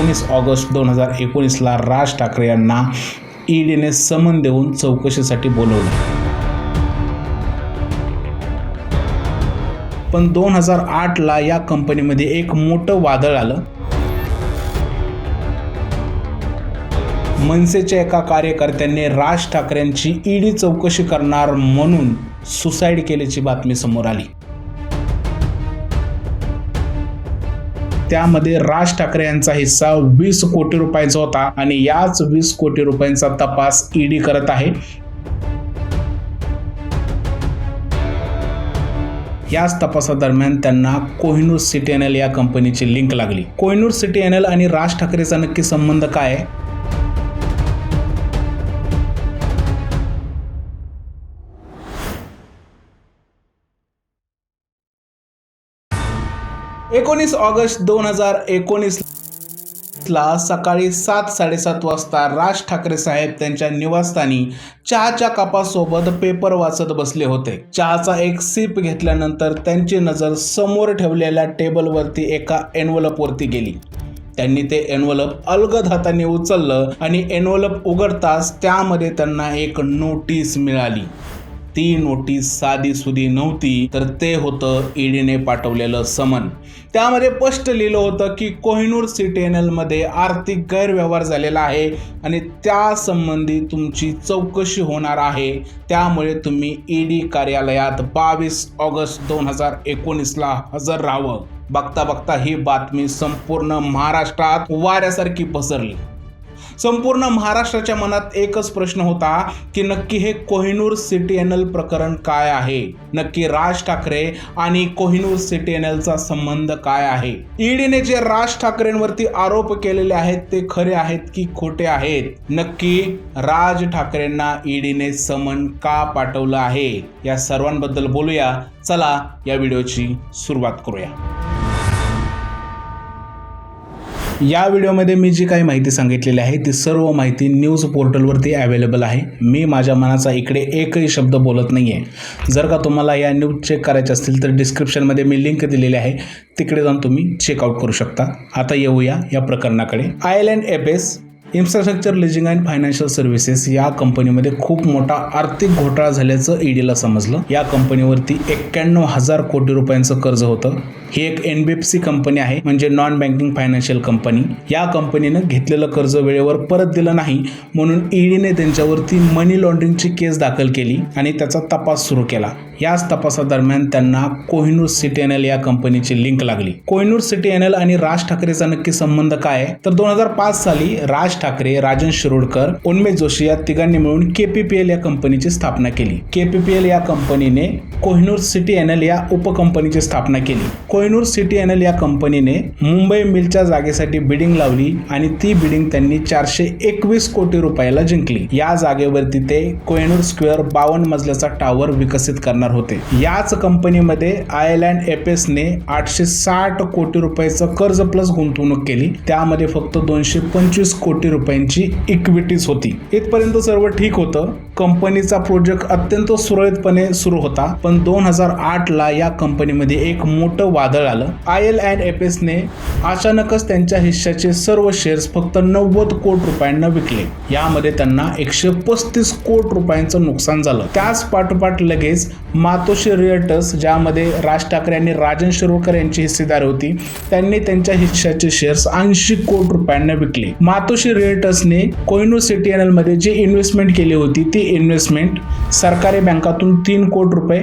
एकोणीस ऑगस्ट दोन हजार एकोणीसला राज ठाकरे यांना ईडीने समन देऊन चौकशीसाठी बोलवलं. पण दोन हजार आठला या कंपनीमध्ये एक मोठं वादळ आलं. मनसेच्या एका कार्यकर्त्यांनी राज ठाकरेंची ईडी चौकशी करणार म्हणून सुसाईड केल्याची बातमी समोर आली. त्यामध्ये राज ठाकरे यांचा हिस्सा वीस कोटी रुपयाचा होता आणि याच वीस कोटी रुपयांचा तपास ईडी करत आहे. याच तपासादरम्यान त्यांना कोहिनूर सिटी एन एल या कंपनीची लिंक लागली. कोहिनूर सिटी एन एल आणि राज ठाकरेचा नक्की संबंध काय आहे? एकोणीस ऑगस्ट दोन हजार एकोणीसला सकाळी सात साडेसात वाजता राज ठाकरे साहेब त्यांच्या निवासस्थानी चहाच्या कपासोबत पेपर वाचत बसले होते. चहाचा एक सिप घेतल्यानंतर त्यांची नजर समोर ठेवलेल्या टेबलवरती एका एनवलपवरती गेली. त्यांनी ते एनवलप अलगद हाताने उचललं आणि एनवलप उघडताच त्यामध्ये त्यांना एक नोटीस मिळाली. ती नोटीस साधी सुधी नव्हती तर ते होतं ईडीने पाठवलेलं समन. त्यामध्ये स्पष्ट लिहिलं होतं की कोहिनूर सिटी एन एलमध्ये आर्थिक गैरव्यवहार झालेला आहे आणि त्यासंबंधी तुमची चौकशी होणार आहे. त्यामुळे तुम्ही ईडी कार्यालयात बावीस ऑगस्ट दोन हजार एकोणीसला हजर राहावं. बघता बघता ही बातमी संपूर्ण महाराष्ट्रात वाऱ्यासारखी पसरली. संपूर्ण महाराष्ट्राच्या मनात एकच प्रश्न होता की नक्की हे कोहिनूर सिटी एन एल प्रकरण काय आहे? नक्की राज ठाकरे आणि कोहिनूर सिटी एन एलचा संबंध काय आहे? ईडीने जे राज ठाकरेंवरती आरोप केलेले आहेत ते खरे आहेत की खोटे आहेत? नक्की राज ठाकरेंना ईडीने समन का पाठवलं आहे? या सर्वांबद्दल बोलूया. चला या व्हिडिओची सुरुवात करूया. या व्हिडिओमध्ये मी जी काही माहिती सांगितलेली आहे ती सर्व माहिती न्यूज पोर्टलवरती अवेलेबल आहे. मी माझ्या मनाचा इकडे एकही शब्द बोलत नाही आहे जर का तुम्हाला या न्यूज चेक करायचे असतील तर डिस्क्रिप्शनमध्ये मी लिंक दिलेली आहे. तिकडे जाऊन तुम्ही चेकआउट करू शकता. आता येऊया या प्रकरणाकडे. Island Apis infrastructure leasing and financial services या कंपनीमध्ये खूप मोठा आर्थिक घोटाळा झाल्याचं ईडीला समजलं. या कंपनीवरती एक्क्याण्णव हजार कोटी रुपयांचं कर्ज होतं. ही एक N B F C company आहे म्हणजे नॉन बँकिंग फायनान्शियल कंपनी या कंपनीनं घेतलेलं कर्ज वेळेवर परत दिलं नाही म्हणून ईडीने त्यांच्यावरती मनी लॉन्ड्रिंगची केस दाखल केली आणि त्याचा तपास सुरू केला. याच तपासादरम्यान त्यांना कोहिनूर सिटी एन एल या कंपनीची लिंक लागली. कोहिनूर सिटी एन एल आणि राज ठाकरेचा नक्की संबंध काय? तर दोन हजार पाच साली राज ठाकरे राजन शिरोडकर उन्मेष जोशी या तिघांनी मिळून केपीपीएल या कंपनीची स्थापना केली. केपीपीएल या कंपनीने कोहिनूर सिटी एन एल या उपकंपनीची स्थापना केली. कोहिनूर सिटी एन एल या कंपनीने मुंबई मिलच्या जागेसाठी बिडिंग लावली आणि ती बिडिंग त्यांनी चारशे एकवीस कोटी रुपयाला जिंकली. या जागेवरती ते कोहिनूर स्क्वेअर बावन्न मजल्याचा टावर विकसित करणार होते. याच कंपनीमध्ये आयलँड एपेसने आठशे साठ कोटी रुपयाचं कर्ज प्लस गुंतवणूक केली. त्यामध्ये फक्त दोनशे पंचवीस कोटी रुपयांची इक्विटीज होती. इथपर्यंत सर्व ठीक होतं. कंपनीचा प्रोजेक्ट अत्यंत सुरळीतपणे सुरू होता. पण दोन हजार आठ ला या कंपनीमध्ये एक मोठं वादळ आलं. आय एल अँड एफ अचानकच त्यांच्या हिश्श्याचे सर्व शेअर्स फक्त नव्वद कोटी रुपयांना विकले. यामध्ये त्यांना एकशे पस्तीस कोटी रुपयांचं नुकसान झालं. त्याच पाठोपाठ लगेच मातोश्री रिअल्टर्स ज्यामध्ये राज ठाकरे आणि राजन शिरोडकर यांची हिस्सेदारी होती त्यांनी त्यांच्या हिश्श्याचे शेअर्स ऐंशी कोटी रुपयांना विकले. मातोश्री रिअल्टर्सने कोहिनूर सिटी एनमध्ये जी इन्व्हेस्टमेंट केली होती ती इन्व्हेस्टमेंट सरकारी बँकातून तीन कोटी रुपये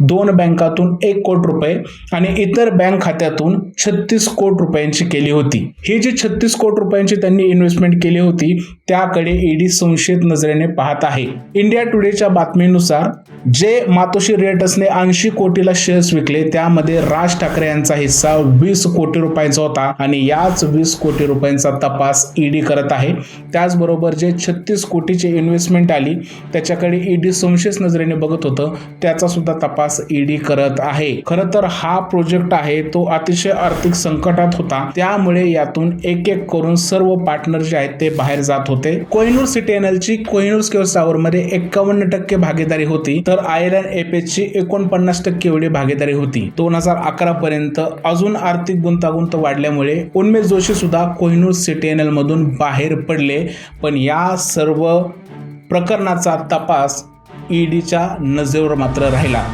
दोन बँकातून एक कोटी रुपये आणि इतर बँक खात्यातून छत्तीस कोटी रुपयांची केली होती. ही जी छत्तीस कोटी रुपयांची त्यांनी इन्व्हेस्टमेंट केली होती त्याकडे ईडी संशयित नजरेने पाहत आहे. इंडिया टुडेच्या बातमीनुसार जे मातोश्री रिएटर्सने ऐंशी कोटीला शेअर्स विकले त्यामध्ये राज ठाकरे यांचा हिस्सा वीस कोटी रुपयांचा होता आणि याच वीस कोटी रुपयांचा तपास ईडी करत आहे. त्याचबरोबर जे छत्तीस कोटीची इन्व्हेस्टमेंट आली त्याच्याकडे ईडी संशयित नजरेने बघत होतं त्याचा सुद्धा तपास ईडी करत आहे. खरं तर हा प्रोजेक्ट आहे तो अतिशय आर्थिक संकटात होता. त्यामुळे यातून एक एक करून सर्व पार्टनर जे आहेत ते बाहेर जात होते. कोहिनूर सिटी एनएलची कोहिनूर स्क्वेअर टॉवर मध्ये एक्कावन्न टक्के भागीदारी होती. तर आयरन आय ची एकोणपन्नास टक्के एवढी भागीदारी होती. दोन हजार अकरा पर्यंत अजून आर्थिक गुंतागुंत वाढल्यामुळे उन्मेष जोशी सुद्धा कोहिनूर सिटी मधून बाहेर पडले. पण या सर्व प्रकरणाचा तपास ईडीच्या नजरेवर मात्र राहिला.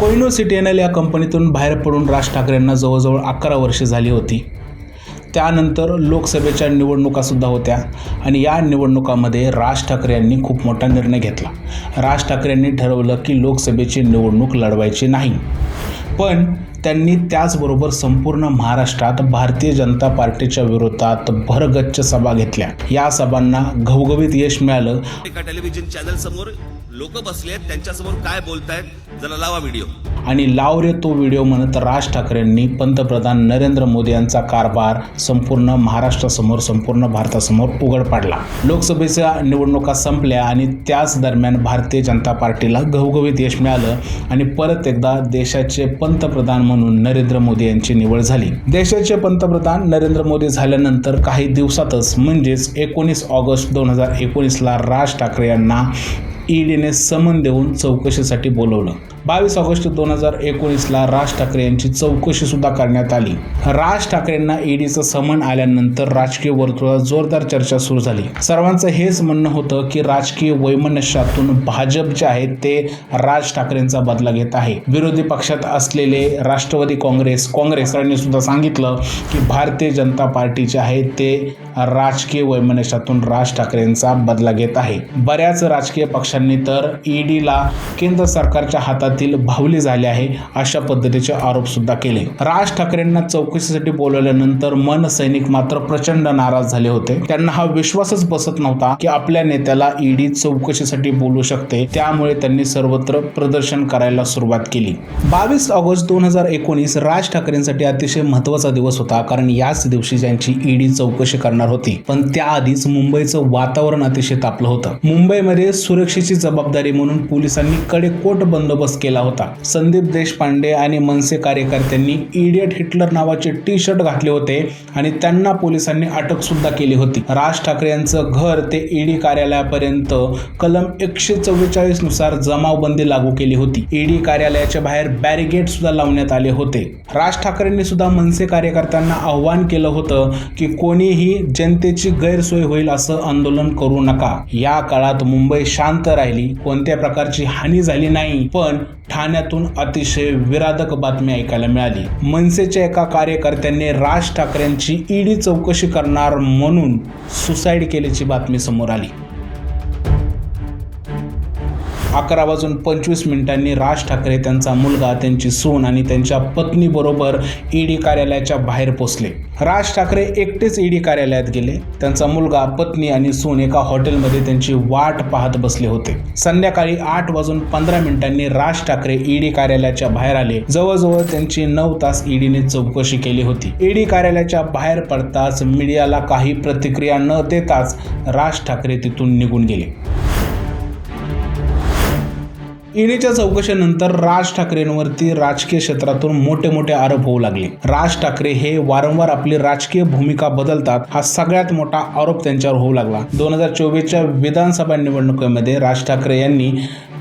कोहिनूर सिटी एन एल या कंपनीतून बाहेर पडून राज ठाकरेंना जवळजवळ अकरा वर्षे झाली होती. त्यानंतर लोकसभेच्या निवडणुकासुद्धा होत्या आणि या निवडणुकामध्ये राज ठाकरे यांनी खूप मोठा निर्णय घेतला. राज ठाकरे यांनी ठरवलं की लोकसभेची निवडणूक लढवायची नाही. पण त्यांनी त्याचबरोबर संपूर्ण महाराष्ट्रात भारतीय जनता पार्टीच्या विरोधात भरगच्च सभा घेतल्या. या सभांना घवघवीत यश मिळालं. एका टेलिव्हिजन चॅनल समोर लोक बसले आहेत त्यांच्यासमोर काय बोलतायत जरा लावा व्हिडिओ आणि लाव रे तो व्हिडिओ म्हणत राज ठाकरेंनी पंतप्रधान नरेंद्र मोदी यांचा कारभार संपूर्ण महाराष्ट्रासमोर संपूर्ण भारतासमोर उघड पाडला. लोकसभेच्या निवडणुका संपल्या आणि त्याच दरम्यान भारतीय जनता पार्टीला घवघवीत यश मिळालं आणि परत एकदा देशाचे पंतप्रधान म्हणून नरेंद्र मोदी यांची निवड झाली. देशाचे पंतप्रधान नरेंद्र मोदी झाल्यानंतर काही दिवसातच म्हणजेच एकोणीस ऑगस्ट दोन हजार एकोणीसला राज ठाकरे यांना ईडीने समन देऊन चौकशीसाठी बोलवलं. बावीस ऑगस्ट दोन हजार एकोणीसला राज ठाकरे यांची चौकशीसुद्धा करण्यात आली. राज ठाकरेंना ईडीचं समन आल्यानंतर राजकीय वर्तुळात जोरदार चर्चा सुरू झाली. सर्वांचं हेच म्हणणं होतं की राजकीय वैमनस्यातून भाजप जे आहे ते राज ठाकरेंचा बदला घेत आहे. विरोधी पक्षात असलेले राष्ट्रवादी काँग्रेस काँग्रेस यांनी सुद्धा सांगितलं की भारतीय जनता पार्टी जे आहे ते राजकीय वैमनस्यातून राज ठाकरेंचा बदला घेत आहे. बऱ्याच राजकीय पक्षांनी तर ईडीला केंद्र सरकारच्या हातातील भावली झाले आहे अशा पद्धतीचे आरोप सुद्धा केले. राज ठाकरेंना चौकशीसाठी बोलवल्यानंतर मन सैनिक मात्र प्रचंड नाराज झाले होते. त्यांना हा विश्वासच बसत नव्हता की आपल्या नेत्याला ईडी चौकशीसाठी बोलू शकते. त्यामुळे त्यांनी सर्वत्र प्रदर्शन करायला सुरुवात केली. बावीस ऑगस्ट दोन हजार एकोणीस राज ठाकरेंसाठी अतिशय महत्त्वाचा दिवस होता कारण याच दिवशी त्यांची ईडी चौकशी करणार होती. पण त्याआधीच मुंबईचं वातावरण अतिशय तापलं होतं. मुंबईमध्ये सुरक्षेची जबाबदारी म्हणून पोलिसांनी कडेकोट बंदोबस्त केला होता. संदीप देशपांडे आणि मनसे कार्यकर्त्यांनी इडियट हिटलर नावाचे टी शर्ट घातले होते आणि त्यांना पोलिसांनी अटक सुद्धा केली होती. राज ठाकरे यांचं घर ते ईडी कार्यालयापर्यंत कलम एकशे चव्वेचाळीसनुसार जमावबंदी लागू केली होती. ईडी कार्यालयाच्या बाहेर बॅरिगेड सुद्धा लावण्यात आले होते. राज ठाकरेंनी सुद्धा मनसे कार्यकर्त्यांना आव्हान केलं होतं की कोणीही जनतेची गैरसोय होईल असं आंदोलन करू नका. या काळात मुंबई शांत राहिली. कोणत्या प्रकारची हानी झाली नाही पण ठाण्यातून अतिशय विराधक बातमी ऐकायला मिळाली. मनसेच्या एका कार्यकर्त्यांनी राज ठाकरेंची ईडी चौकशी करणार म्हणून सुसाईड केल्याची बातमी समोर आली. अकरा वाजून पंचवीस मिनिटांनी राज ठाकरे त्यांचा मुलगा त्यांची सून आणि त्यांच्या पत्नीबरोबर ईडी कार्यालयाच्या बाहेर पोचले. राज ठाकरे एकटेच ईडी कार्यालयात गेले. त्यांचा मुलगा पत्नी आणि सून एका हॉटेलमध्ये त्यांची वाट पाहत बसले होते. संध्याकाळी आठ वाजून पंधरा मिनिटांनी राज ठाकरे ईडी कार्यालयाच्या बाहेर आले. जवळजवळ त्यांची नऊ तास ईडीने चौकशी केली होती. ईडी कार्यालयाच्या बाहेर पडताच मीडियाला काही प्रतिक्रिया न देताच राज ठाकरे तिथून निघून गेले. ईडीच्या चौकशीनंतर राज ठाकरेंवरती राजकीय क्षेत्रातून मोठे मोठे आरोप होऊ लागले. राज ठाकरे हे वारंवार आपली राजकीय भूमिका बदलतात हा सगळ्यात मोठा आरोप त्यांच्यावर होऊ लागला. दोन हजार चोवीसच्या विधानसभा निवडणुकीमध्ये राज ठाकरे यांनी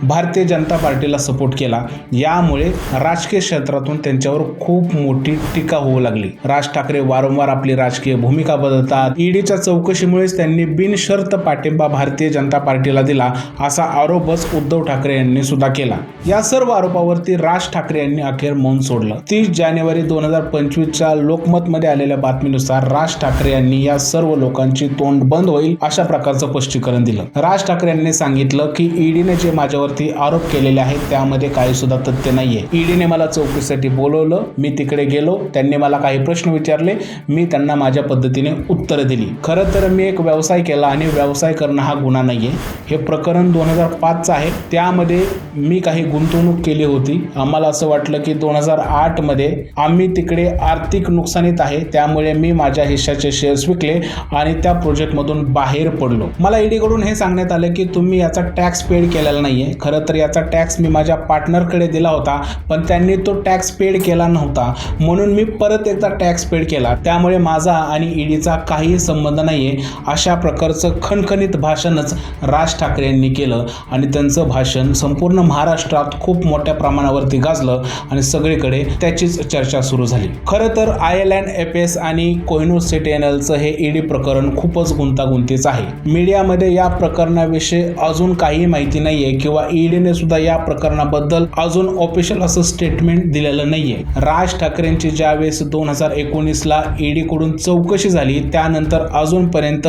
भारतीय जनता पार्टीला सपोर्ट केला. यामुळे राजकीय क्षेत्रातून त्यांच्यावर खूप मोठी टीका होऊ लागली. राज ठाकरे वारंवार आपली राजकीय भूमिका बदलतात. ईडीच्या चौकशीमुळेच त्यांनी बिनशर्त पाठिंबा भारतीय जनता पार्टीला दिला असा आरोपच उद्धव ठाकरे यांनी सुद्धा केला. या सर्व आरोपावरती राज ठाकरे यांनी अखेर मौन सोडलं. तीस जानेवारी दोन हजार पंचवीसच्या लोकमतमध्ये आलेल्या बातमीनुसार राज ठाकरे यांनी या सर्व लोकांची तोंड बंद होईल अशा प्रकारचं स्पष्टीकरण दिलं. राज ठाकरे यांनी सांगितलं की ईडीने जे माझ्यावरती आरोप केलेले आहेत त्यामध्ये काही सुद्धा तथ्य नाहीये. ईडीने मला चौकशीसाठी बोलवलं मी तिकडे गेलो त्यांनी मला काही प्रश्न विचारले मी त्यांना माझ्या पद्धतीने उत्तर दिली. खरं तर मी एक व्यवसाय केला आणि व्यवसाय करणं हा गुन्हा नाहीये. हे प्रकरण दोन हजार पाचचं आहे. त्यामध्ये मी काही गुंतवणूक केली होती. आम्हाला असं वाटलं की दोन हजार आठमध्ये आम्ही तिकडे आर्थिक नुकसानीत आहे त्यामुळे मी माझ्या हिश्श्याचे शेअर्स विकले आणि त्या प्रोजेक्टमधून बाहेर पडलो. मला ईडीकडून हे सांगण्यात आलं की तुम्ही याचा टॅक्स पेड केलेला नाही आहे खरं तर याचा टॅक्स मी माझ्या पार्टनरकडे दिला होता पण त्यांनी तो टॅक्स पेड केला नव्हता. म्हणून मी परत एकदा टॅक्स पेड केला. त्यामुळे माझा आणि ईडीचा काहीही संबंध नाही आहे अशा प्रकारचं खणखणीत भाषणच राज ठाकरे यांनी केलं आणि त्यांचं भाषण संपूर्ण महाराष्ट्रात खूप मोठ्या प्रमाणावरती गाजलं आणि सगळीकडे त्याचीच चर्चा सुरू झाली. खरं तर I L and F S आणि कोहिनूर सिटी एनएलचं हे ईडी प्रकरण खूपच गुंतागुंतीचं आहे. मीडियामध्ये या प्रकरणाविषयी अजून काही माहिती नाहीये किंवा ईडीने सुद्धा या प्रकरणाबद्दल अजून ऑफिशियल असं स्टेटमेंट दिलेलं नाहीये. राज ठाकरेंची ज्यावेळेस दोन हजार एकोणीसला ईडीकडून चौकशी झाली त्यानंतर अजूनपर्यंत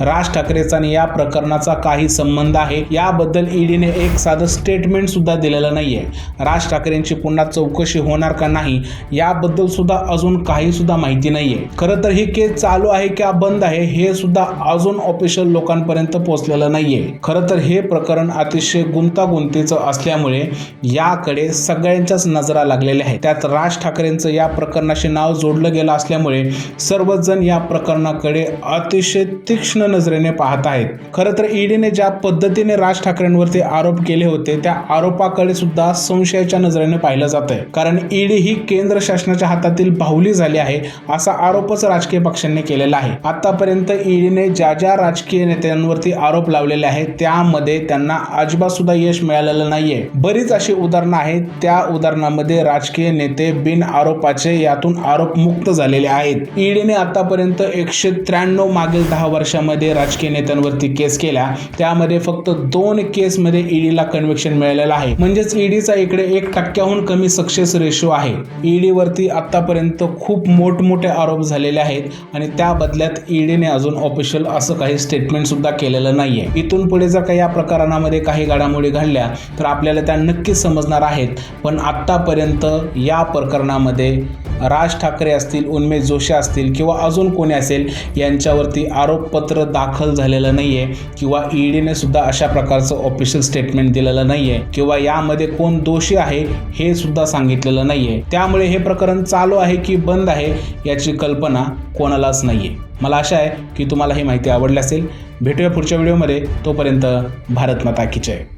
राज ठाकरेचा आणि या प्रकरणाचा काही संबंध आहे. याबद्दल ईडीने एक साधं स्टेटमेंट स्टेटमेंटसुद्धा दिलेलं नाही आहे राज ठाकरेंची पुन्हा चौकशी होणार का नाही याबद्दल सुद्धा अजून काहीसुद्धा माहिती नाही आहे खरं तर ही केस चालू आहे किंवा बंद आहे हे सुद्धा अजून ऑफिशियल लोकांपर्यंत पोहोचलेलं आहे खरं तर हे प्रकरण अतिशय गुंतागुंतीचं असल्यामुळे याकडे सगळ्यांच्याच नजरा लागलेल्या आहेत. त्यात राज ठाकरेंचं या प्रकरणाशी नाव जोडलं गेलं असल्यामुळे सर्वजण या प्रकरणाकडे अतिशय तीक्ष्ण नजरेने पाहत आहेत. खरं तर ईडीने ज्या पद्धतीने राज ठाकरेंवरती आरोप केले होते त्या आरोपाकडे सुद्धा संशयाच्या नजरेने पाहिलं जात आहे कारण ईडी ही केंद्र शासनाच्या हातातील बाहुली झाली आहे असा आरोपच राजकीय पक्षांनी केलेला आहे. आतापर्यंत ईडीने ज्या ज्या राजकीय नेत्यांवरती आरोप लावलेले आहेत त्यामध्ये त्यांना अजिबात सुद्धा यश मिळालेलं नाहीये. बरीच अशी उदाहरणं आहेत. त्या उदाहरणामध्ये राजकीय नेते बिन आरोपाचे यातून आरोप मुक्त झालेले आहेत. ईडीने आतापर्यंत एकशे त्र्याण्णव मागील दहा वर्षामध्ये राजकीय नेत्यांवरती केस केल्या. त्यामध्ये फक्त दोन केसमध्ये ईडीला कन्व्हिक्शन मिळालेला आहे. म्हणजेच ईडीचा इकडे एक टक्क्याहून कमी सक्सेस रेशो आहे. ईडीवरती आतापर्यंत खूप मोठमोठे आरोप झालेले आहेत आणि त्या बदल्यात ईडीने अजून ऑफिशियल असं काही स्टेटमेंट सुद्धा केलेलं नाहीये. इथून पुढे जर काही या प्रकरणामध्ये काही घडामोडी घडल्या तर आपल्याला त्या नक्कीच समजणार आहेत. पण आत्तापर्यंत या प्रकरणामध्ये राज ठाकरे असतील उन्मेष जोशी असतील किंवा अजून कोणी असेल यांच्यावरती आरोपपत्र दाखल झालेलं नाही आहे किंवा ईडीने सुद्धा अशा प्रकारचं ऑफिशियल स्टेटमेंट दिलेलं नाही आहे किंवा यामध्ये कोण दोषी आहे हे सुद्धा सांगितलेलं नाही आहे त्यामुळे हे प्रकरण चालू आहे की बंद आहे याची कल्पना कोणालाच नाही आहे मला आशा आहे की तुम्हाला ही माहिती आवडली असेल. भेटूया पुढच्या व्हिडिओमध्ये. तोपर्यंत भारत माता की जय.